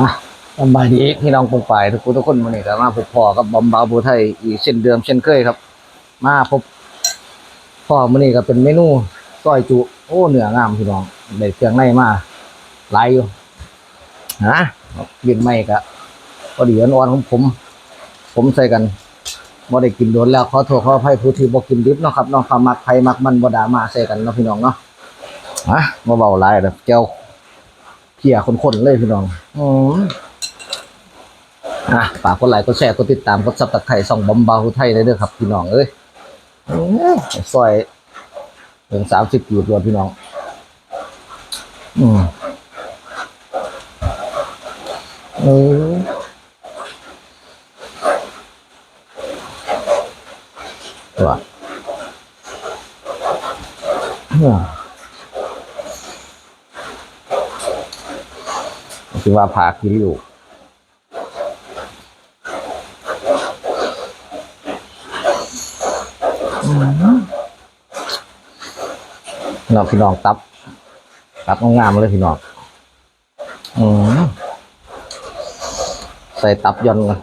นะสบายดีพี่น้องปงไปายทุกคนทุกคนวันนี้ก็มาพบพ่อกับบอมบาบูไทยอีกเช่นเดิมเช่นเคยครับ มาพบพ่อมื้อนี้ก็เป็นเมนูก้อยจุโอ้เนื้องามพี่น้องได้เครื่องในมาหลายอยู่นะเบียนไม่ก็พอดีอ่อนๆของผม ผมใส่กันบ่ได้กินโดนแล้วขอโทษขออภัยผู้ที่บ่กินดิบเนาะครับเน้องความมักไผมักมันบ่ดามาใส่กันเนาะพี่น้องเนาะอะบ่เบาหลายเด้อแก้วเพียคนๆเลยพี่น้อง อืมอะฝากกดไลค์กดแชร์กดติดตามกดซับตะไคร้ส่องบอมบาฮูไทยได้เด้อครับ พี่น้องเอ้ยอืมซอยถึงสามสิบกีบรวมพี่น้อง อืมเออว่าอืม คิดว่าพาคิริวน้องพี่น้องตับ ตับงามเลยพี่น้องอืมใส่ตับยอนกัน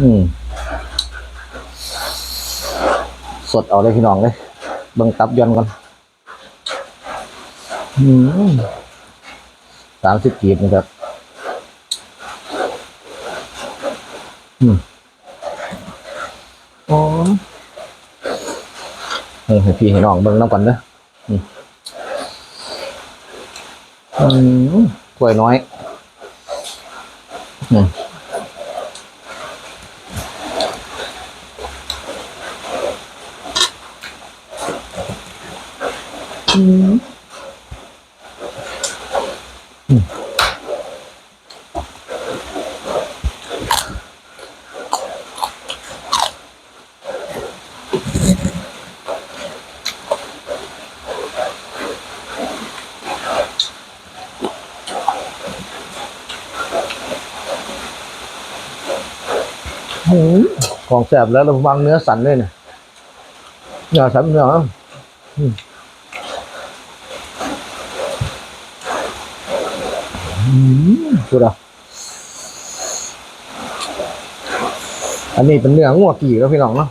อืมสดเอาเลยพี่น้องเลยเบิ่งตับยอนกันอืม สามสิบกีบนะครับ อืมอ๋อเออให้พี่ให้น้องเบิ่งน้ำกันเด้ออืมอืมกล้วยน้อย อืมอืมอืมอืม ของแสบแล้วราวางเนื้อสันด้วยนี่ยเนื้อสันเนื้อ อืมอืมสุดอะอันนี้เป็นเนื้องัวกี่แล้วพี่น้องเนาะ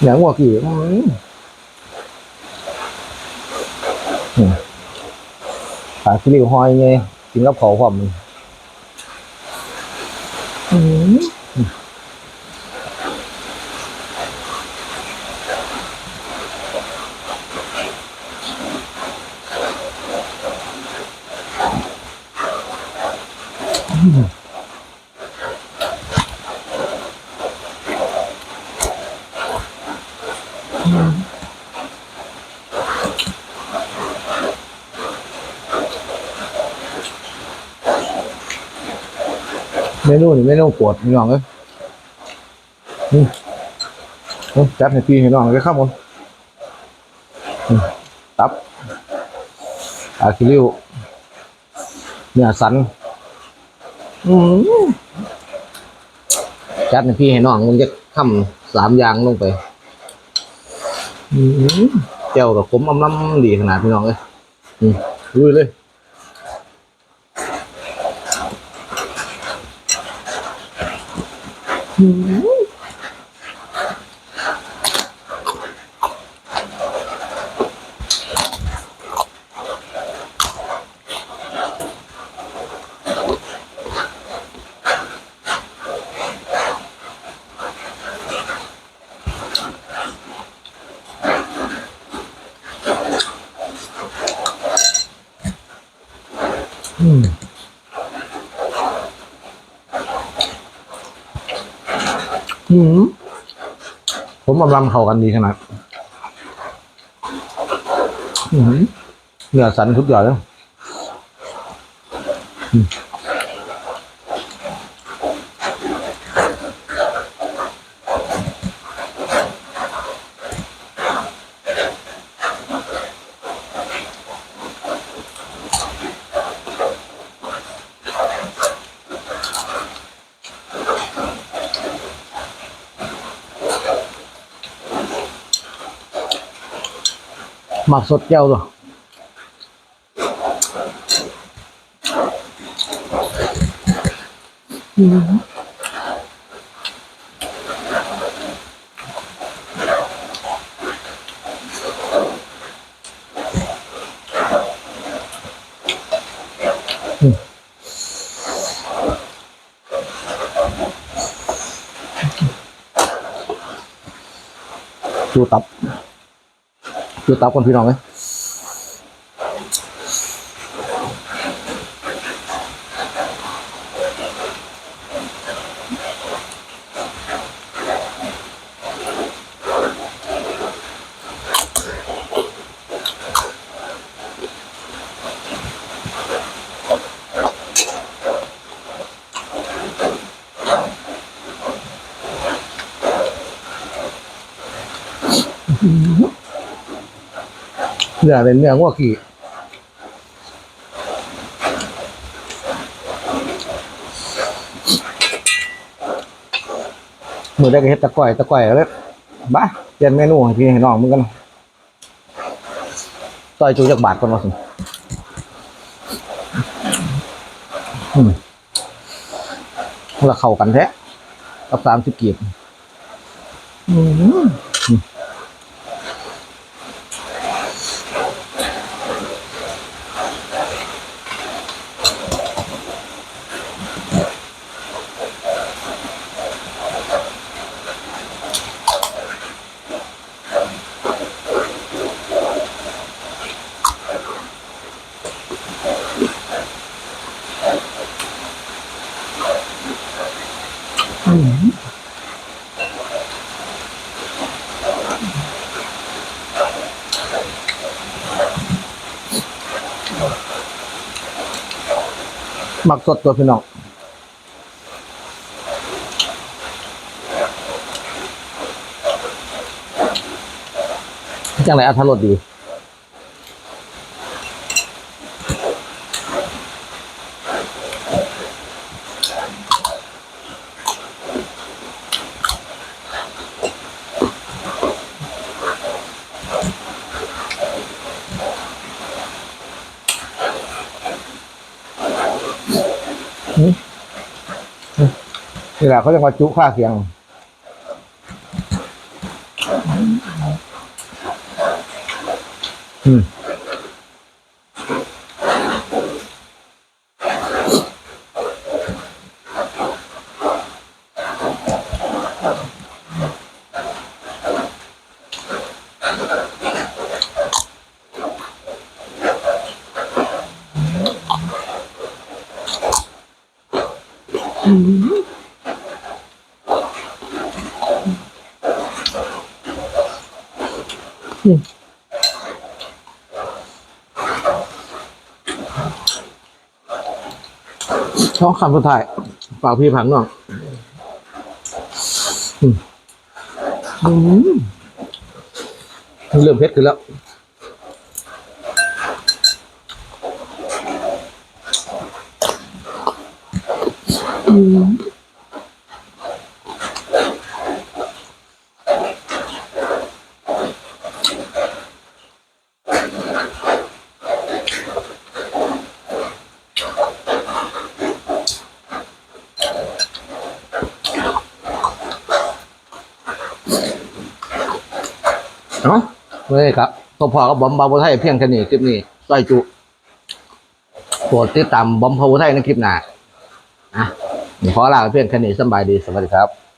เนื้องัวกี่อืมอืมขาคิริวหอยไงกินกับขอความมันอืม เมนูนี่เมนูโปวดพี่น้องเอ้ยจัดให้พี่ให้น้องเลยครับผมอืมตับอาคิริวเนื้อสัน จัดให้พี่ให้น้องมึงจะทำสามอย่างลงไปเจ้ากับผมอำลำดีขนาดพี่น้องเลยอืมลุยเลยอืม อืมผมกำลังเข้ากันดีขนาดเนื้อสันทุกอย่างเลย หมักสดแก้วด้วยจูตับ จูตับคนพี่น้องไหม เนื้อเป็นเนื้องัวขี่มือได้ก็เฮ็ดตะก้อยตะก้อยแล้วบ้าเปลี่ยนเมนูให้พี่ให้น้องมึงกันต่อยจูจากบาทก่อนมาสิอืมแล้วเข้ากันแท้กับสามสิบกีบอืม หมักสดตัวพี่น้องจังไรอัธรสดี นี่แหละเขาเรียกว่าจุค่าเคียง อืม ช่องคำสุดท้ายฝาพี่ผังหน่อยอืมเริ่มเผ็ดขึ้นแล้ว เนาะเลยครับตัวพ่อกับบอมบาวไทยเพียงแค่นี้คลิปนี้ต้อยจุโปรดติดตามบอมพาวไทยในคลิปหน้าอะ ขอลาเพื่อนแค่นี้สบายดีสวัสดีครับ